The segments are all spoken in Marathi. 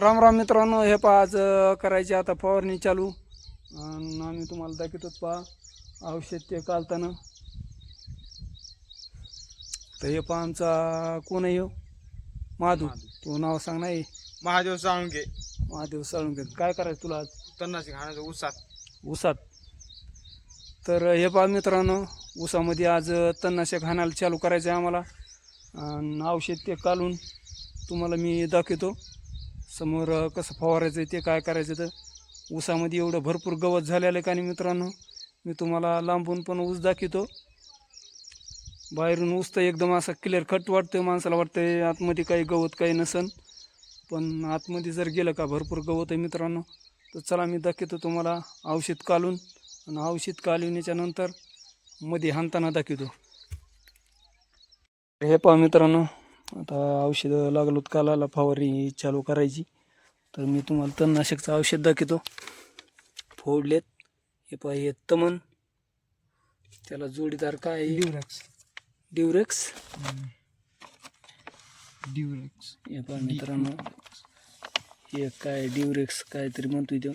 राम राम मित्रांनो हे पहा आज करायची आता फवारणी चालू. आणि आम्ही तुम्हाला दाखवतो पहा औषध ते कालताना. तर हे पहा आमचा कोण आहे ह्यो? महादू तो नाव सांग नाही महादेव साळुंके महादेव साळुंके काय करायचं तुला आज? तन्नाशी खाण्याचं उसात ऊसात. तर हे पहा मित्रांनो ऊसामध्ये आज तणनाशक हाणायला चालू करायचं आहे आम्हाला. आणि औषध ते काढून तुम्हाला मी दाखवतो. समोर कसं फवारायचं आहे ते काय करायचं तर ऊसामध्ये एवढं भरपूर गवत झालेलं आहे का नाही मित्रांनो? मी तुम्हाला लांबून पण ऊस दाखवतो. बाहेरून ऊस तर एकदम असा क्लिअर कट वाटतं माणसाला वाटतं आतमध्ये काही गवत काही नसन. पण आतमध्ये जर गेलं का भरपूर गवत आहे मित्रांनो तर चला मी दाखवतो तुम्हाला औषध कालून. आणि औषध कालविण्याच्या नंतर मध्ये हाणताना दाखवतो. हे पहा मित्रांनो आता औषधं लागलोत कालाला फवारणी चालू करायची. तर मी तुम्हाला तणनाशकचं औषध दाखवतो. फोडलेत. हे पहा हे तमन. त्याला जोडीदार काय? ड्युरेक्स. डिवरेक्स ड्युरेक्स. हे पहा मित्रांनो. हे काय डिवरेक्स काहीतरी म्हणतोय तो.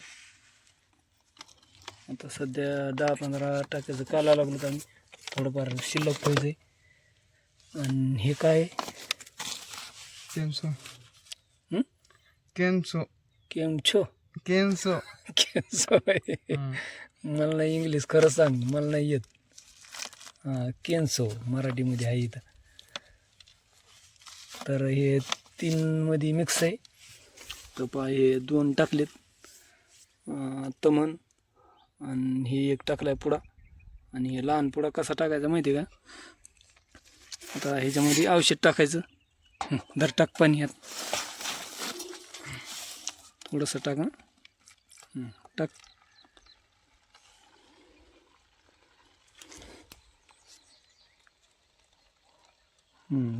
आता सध्या दहा पंधरा टाक्याचं काला लागलो आम्ही. थोडंफार शिल्लक पाहिजे आणि हे काय? केमसो हं? केमसो केमछो केमसो केमसो मला नाही इंग्लिश खरं सांग मला नाही येत हां केन्सो मराठीमध्ये आहे इथं. तर हे तीनमध्ये मिक्स आहे. तर पहा हे दोन टाकलेत. तमन आणि हे एक टाकलाय पुडा. आणि हे लहान पुडा कसा टाकायचा माहिती आहे का? आता ह्याच्यामध्ये औषध टाकायचं. धर टाक पाणी यात. थोडंसं टाक हं. टाक.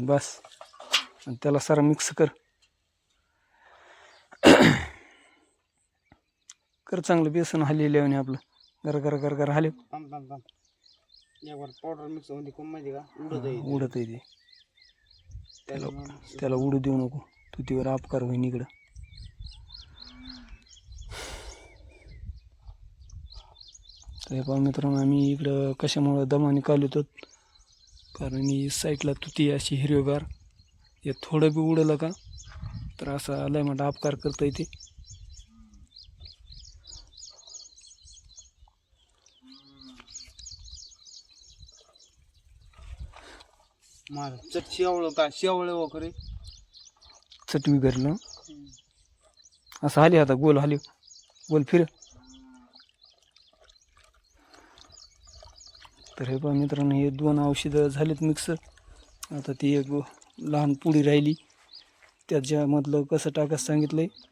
बस. आणि त्याला सारा मिक्स कर. कर चांगलं बेसन हल्लेलं आहे आपलं. गर गर गर गर यावर पावडर मिक्स होऊन कोण माहिती का? उडत आहे उडत आहे ते. त्याला त्याला उडू देऊ नको. तू तिवर अपकार होईन इकडं. तर हे पहा मित्रांनो आम्ही इकडं कशामुळं दमाने कालवतो कारण ही साईडला तुती अशी हिरवेगार. हे थोडं बी उडलं का? तर असा लय मोठा अपकार करता येते मार. चट शेवळ का? शेवळ वगैरे चटवी करलं असं हाली आता गोल हाली. गोल फिर. तर हे पहा मित्रांनो हे दोन औषधं झालेत मिक्स आता ती एक लहान पुडी राहिली. त्याच्यामधलं कसं टाकायचं सांगितलं आहे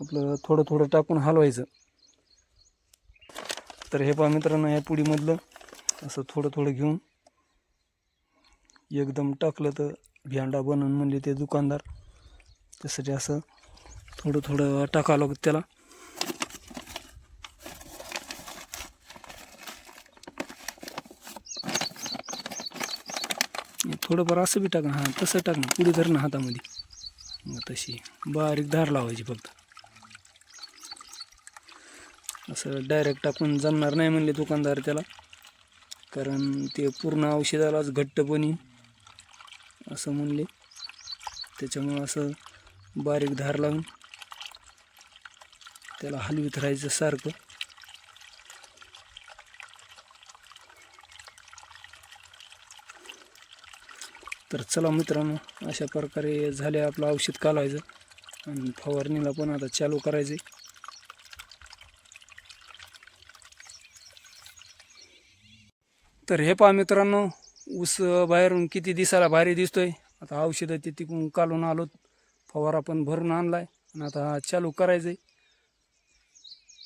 आपलं थोडं थोडं टाकून हलवायचं. तर हे पहा मित्रांनो या पुडीमधलं असं थोडं थोडं घेऊन. एकदम टाकलं तर भेंडा बनवून म्हणले ते दुकानदार. त्यासाठी असं थोडं थोडं टाकावं लागतं त्याला. थोडंफार असं बी टाका हां तसं टाक ना पुढे धरणं हातामध्ये. मग तशी बारीक धार लावायची फक्त. असं डायरेक्ट टाकून जमणार नाही म्हणले दुकानदार त्याला. कारण ते पूर्ण औषधालाच घट्टपणी असं म्हणले. त्याच्यामुळं असं बारीक धार लावून त्याला हलवीत राहायचं सारखं. तर चला मित्रांनो अशा प्रकारे झाले आपलं औषध कालवायचं. आणि फवारणीला पण आता चालू करायचं तर हे पहा मित्रांनो ऊस बाहेरून किती दिसायला भारी दिसतोय. आता औषधं ते तिकून काढून आलोत. फवारा पण भरून आणलाय. आणि आता चालू करायचंय.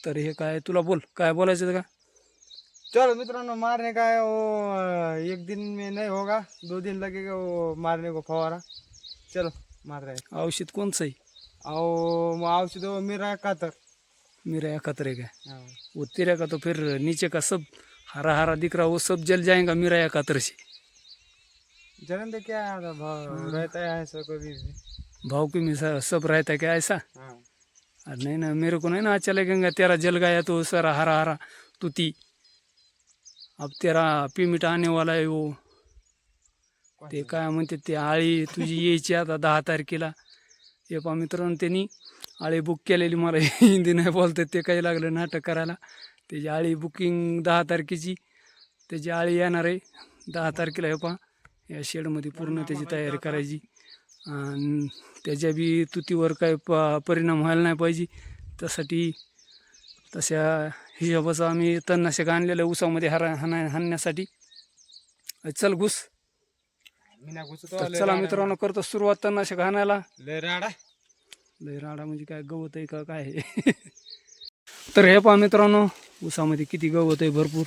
तर हे काय तुला बोल काय बोलायचं का? चलो मित्रांनो मारने का है वो एक दिन में नहीं होगा. दो दिन लगेगा वो मारने को फवारा. चलो मार रहे हैं। औषध कोणचं आहे? और वो औषध वो मेरा कातर मेरा एकत्र है क्या हाँ। वो तेरा का तो फिर नीचे का सब हरा हरा दिख रहा वो सब जल जाएगा मेरा एकत्र से जलन दे क्या आता भाव रहता है ऐसा कभी भी। भाव की में सा- सब रहता है क्या ऐसा? हाँ। अरे नहीं ना मेरे को नहीं ना अच्छा लगेगा तेरा जल गया तो सारा हरा हरा तूती। अब तेरा पेमेंट आने वाला आहे वो। ते काय म्हणते ते आळी तुझी यायची आता दहा तारखेला। हे पा मित्रांनो त्यांनी आळी बुक केलेली मला हिंदी नाही बोलतात ते काही लागलं नाटक करायला. त्याची आळी बुकिंग दहा तारखेची त्याची आळी येणार आहे दहा तारखेला हे पा. या शेडमध्ये पूर्ण त्याची तयारी करायची. आणि त्याच्या बी तुतीवर काय प परिणाम व्हायला नाही पाहिजे. त्यासाठी तशा हिशोबाचं आम्ही तणनाशक आणलेलं आहे ऊसामध्ये हरा हाणा हाणण्यासाठी चल घुस. तर चला. मित्रांनो करतो सुरुवात तणनाशक हाणायला लय राडा. लय राडा म्हणजे काय गवत आहे का काय? आहे तर हे पहा मित्रांनो ऊसामध्ये किती गवत आहे भरपूर.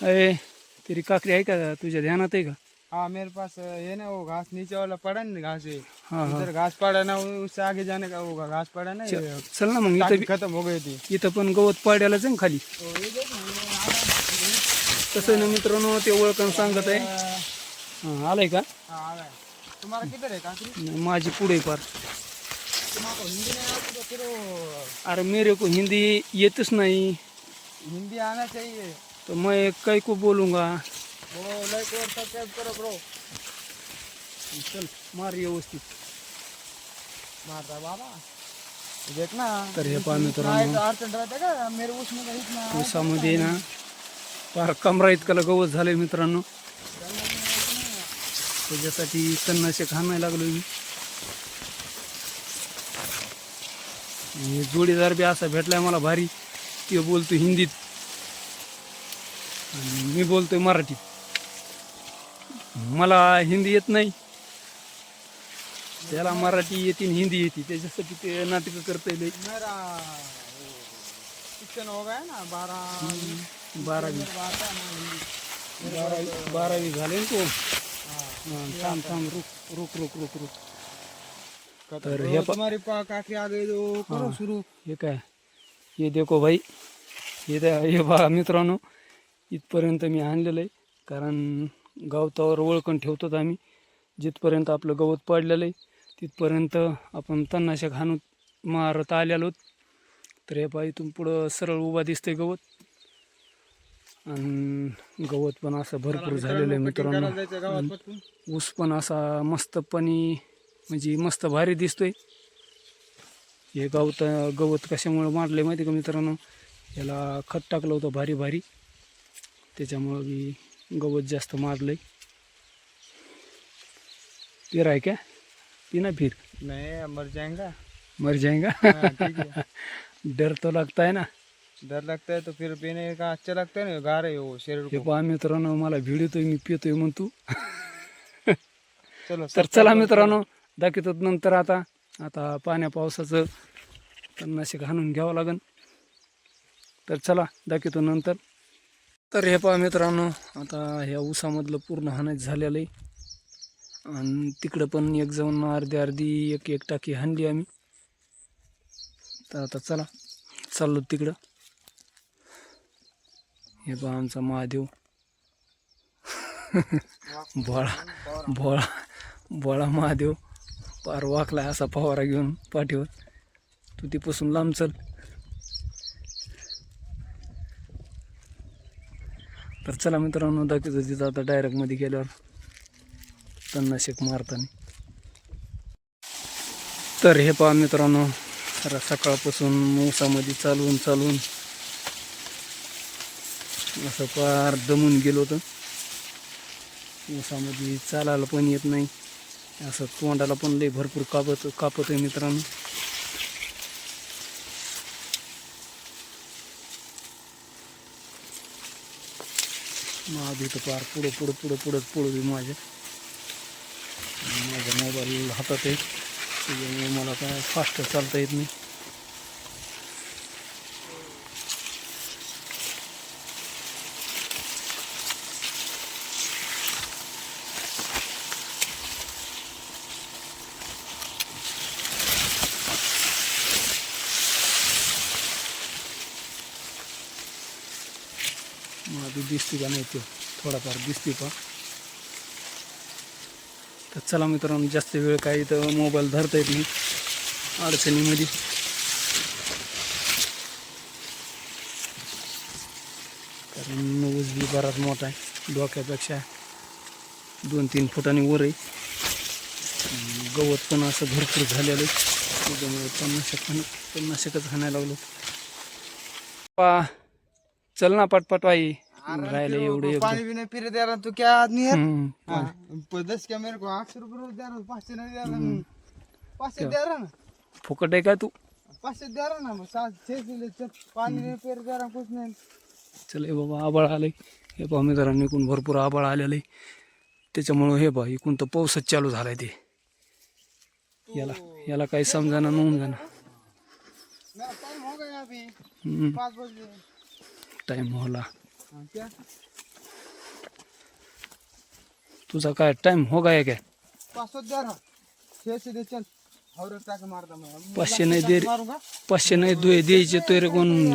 अरे तरी काकरी आहे का? तुझ्या ध्यानात आहे का? हाँ मेरे पास ये ना वो घास नीचे वाला पड़ा ना घास है. हाँ हाँ. इधर घास पड़ा ना उससे आगे जाने का वो घास पड़ा ना ये. चल ना मग इथं बी- खत्म हो गई थी. इथं पण गवत पाड्यालाच आहे ना खाली. तसं आहे ना मित्रांनो ते ओळखण सांगत आहे. हां आलंय का? हाँ आ रहा है तुम्हारा किधर है काकरी? नाही, माझी पुढे पार. तुम्हारा हिंदी नहीं आती तो फिर? वो अरे मेरे को हिंदी येतच नाही. हिंदी आना चाहिए तो मैं कई को बोलूँगा. वो लाइक और सब्सक्राइब करो ब्रो चल मार व्यवस्थित. मारता है बाबा. देख ना. तर हे पहा मित्रांनो. ऊसामध्ये ना. फार कमरा इतकं गवत झालंय मित्रांनो. त्याच्यासाठी तणनाशक हाणायला लागलो मी. जोडीदार बी असा भेटलाय मला भारी. ते बोलतो हिंदीत. मी बोलतोय मराठीत मला हिंदी येत नाही. त्याला मराठी येते हिंदी येते. त्याच्यासाठी ते नाटकं करता येईल हो गया ना बारह बारावी. बारावी बारावी झाले ना तो. थांब थांब रुक रुक रुक रुक रुक. तर हे तुम्हारी पा आ करो हाँ. हे काय? हे देखो भाई. हे द्या हे बघा मित्रांनो. इथपर्यंत मी आणलेलं आहे. कारण गवतावर ओळखण ठेवतो आम्ही. जिथपर्यंत आपलं गवत पडलेलं आहे तिथपर्यंत आपण तणनाशक हाणून मारत आलेलो. तर हे पहा इथून पुढं सरळ उभा दिसतंय गवत. आणि गवत पण असं भरपूर झालेलं आहे मित्रांनो ऊस पण असा मस्तपणी म्हणजे मस्त भारी दिसतोय. हे गवत गवत कशामुळं मारले माहिती का मित्रांनो? याला खत टाकलं होतं भारी भारी. त्याच्यामुळं बी गवत जास्त मारलंय. फिर आहे क्या पीना फिर. नहीं मर जाएगा मर जाएगा हाँ, ठीक है डर तो लगता है ना. डर लगता है तो फिर पीने का अच्छा लगता है ना गा रहे हो शरीर हे को पहा मित्रांनो मला भिडतोय मी पितोय म्हणतो. चलो तर चला मित्रांनो दाखवतो नंतर आता. आता पाण्या पावसाचं तणनाशक हाणून घ्यावं लागन. तर चला दाखवतो नंतर. तर हे पहा मित्रांनो आता ह्या ऊसामधलं पूर्ण हाणायचं झालेलं आहे. आणि तिकडं पण एक जाऊन अर्धी अर्धी एक एक टाकी हाणली आम्ही. तर आता चला चाललो तिकडं. हे पहा आमचा महादेव. भोळा भोळा भोळा महादेव. पार वाकला असा फवारा घेऊन पाठीवर. तू तिपासून लांब चल. तर चला मित्रांनो दाखवतो तिथं आता डायरेक्टमध्ये गेल्यावर. तणनाशक मारताना. तर हे पहा मित्रांनो सकाळपासून ऊसामध्ये चालवून चालवून असं पार दमून गेलो होतं. ऊसामध्ये चालायला पण येत नाही. असं तोंडाला पण लई भरपूर कापत कापत आहे मित्रांनो. माझं इथं पार पुढं पुढं पुढं पुढंच पुढं बी माझ्या माझा मोबाईल हातात आहे. त्याच्यामुळे मला काय फास्ट चालता येत नाही माझी दिसते का नाही तो थोडाफार दिसते पण. तर चला मित्रांनो जास्त वेळ काही इथं मोबाईल धरता येत नाही. अडचणीमध्ये. कारण ऊस बराच मोठा आहे डोक्यापेक्षा दोन तीन फुटांनी वर आहे. गवत पण असं भरपूर झालेलं आहे. त्याच्यामुळे पन्नाशक पण पन्नाशकच हाणायला लागलो. पा चल ना पटपट आई राहिले एवढे पानी भी नहीं पी रहे दे रहा तू क्या आदमी है? हाँ, दस क्या मेरे को आठ सौ रुपये रोज दे रहा पाँच सौ नहीं दे रहा पाँच सौ दे रहा ना. फुकट आहे का तू? पाँच सौ दे रहा ना सात छह सौ पानी नहीं पी रहे दे रहा कुछ नहीं. चल हे बाबा आबाळ आलंय. हे पहा मित्रांनो इकून भरपूर आबाळ आलेलं आहे. त्याच्यामुळं हे पहा इकून तर पाऊसच चालू झालाय ते. याला याला काही समजाना नवून जाणार हो टाइम होला. क्या तुझा काय टाइम हो गया काय? पाचशे नाही दे पाचशे नाही दे द्यायचे तो रे कोण ले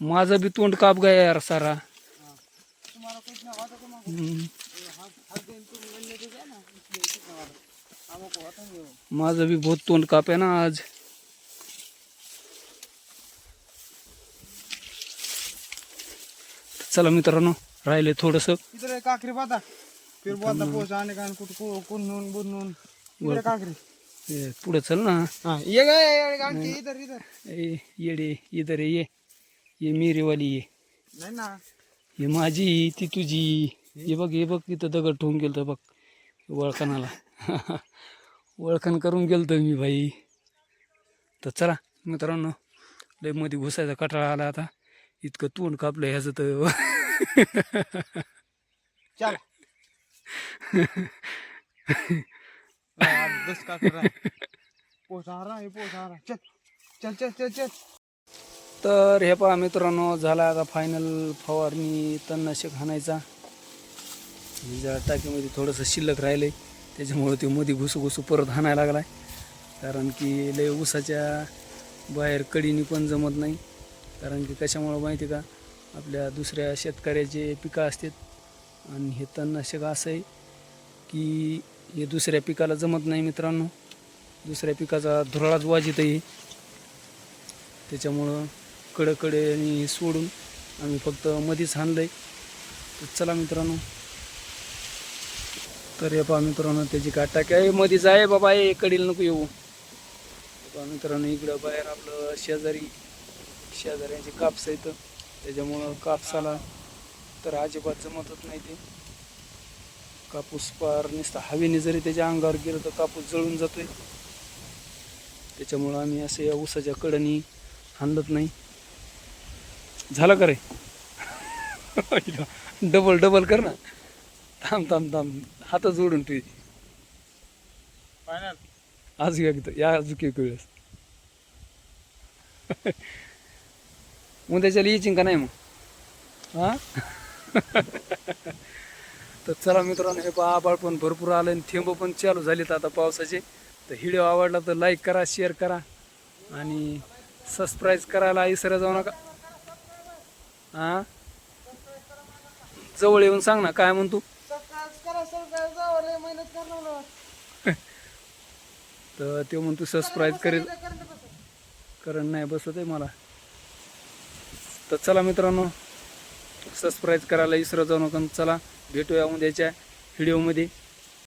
माझं बी तोंड काप गया यार सारा. हाँ. हो. माझं बी बहुत तोंड काप आहे ना आज. चला मित्रांनो राहिले थोडस. काकरी फिर बोलता पोच कुन्नून बुन्नून पुढे चल ना. हाँ ये ये काकरी इधर इधर. ए येडे इधर ये. ये मिरीवाली ये. नहीं ना. ही माझी ती तुझी. हे? बघ हे बघ इथं दगड ठेवून गेलं तर बघ वळखणाला वळखण करून गेलं तर मी भाई. तर चला मित्रांनो लयमध्ये घुसायचा कटाळा आला आता. इतकं तोंड कापलं ह्याचं तर. चल. हाँ, दस है चल चल चल चल चल. तर हे पहा मित्रांनो झाला आता फायनल फवारणी तणनाशक हाणायचा. जरा टाकीमध्ये थोडंसं शिल्लक राहिलं आहे त्याच्यामुळं ते मध्ये घुसू घुसू परत हाणायला लागला आहे कारण की लय ऊसाच्या बाहेर कडीनी पण जमत नाही. कारण की कशामुळं माहिती का? आपल्या दुसऱ्या शेतकऱ्याचे पिकं असतात आणि हे तणनाशक असं आहे की हे दुसऱ्या पिकाला जमत नाही मित्रांनो. दुसऱ्या पिकाचा धुराळाच वाजित त्याच्यामुळं कडकडे आणि सोडून आम्ही फक्त मध्येच हाणलं आहे तर चला मित्रांनो. तर हे पहा मित्रांनो त्याची काय टाकी आहे. मध्येच आहे बाबा हे कडील नको येऊ. मित्रांनो इकडं बाहेर आपलं शेजारी शेजाऱ्यांचे कापस आहेत. त्याच्यामुळं कापसाला तर अजिबात जमतच नाही ते. कापूस पार नुसता हवेने जरी त्याच्या अंगावर गेलं तर कापूस जळून जातोय. त्याच्यामुळं आम्ही असं या ऊसाच्या कडनी हाणलत नाही. झालं का रे? डबल डबल कर ना. थांब थांब थांब. हात जोडून तुझी फाइनल आज एकदा. या अजून एक वेळेस. उद्याच्याला येईन का नाही मग? हा? तर चला मित्रांनो हे पहा आबाळ पण भरपूर आलं आणि थेंब पण चालू झालेत आता पावसाचे. तर व्हिडिओ आवडला तर लाईक करा शेअर करा आणि सबस्क्राईब करायला इसरा जाऊ नका. हा? जवळ येऊन सांग ना काय म्हणतो? सबस्क्राइब करा सबस्क्राइब जाओ रे मेहनत करना ना तर ते म्हणतो सबस्क्राईब करेल. कारण नाही बसत आहे मला. तर चला मित्रांनो सबस्क्राईब करायला इसरा जाऊ नका. चला भेटूया उद्याच्या व्हिडिओमध्ये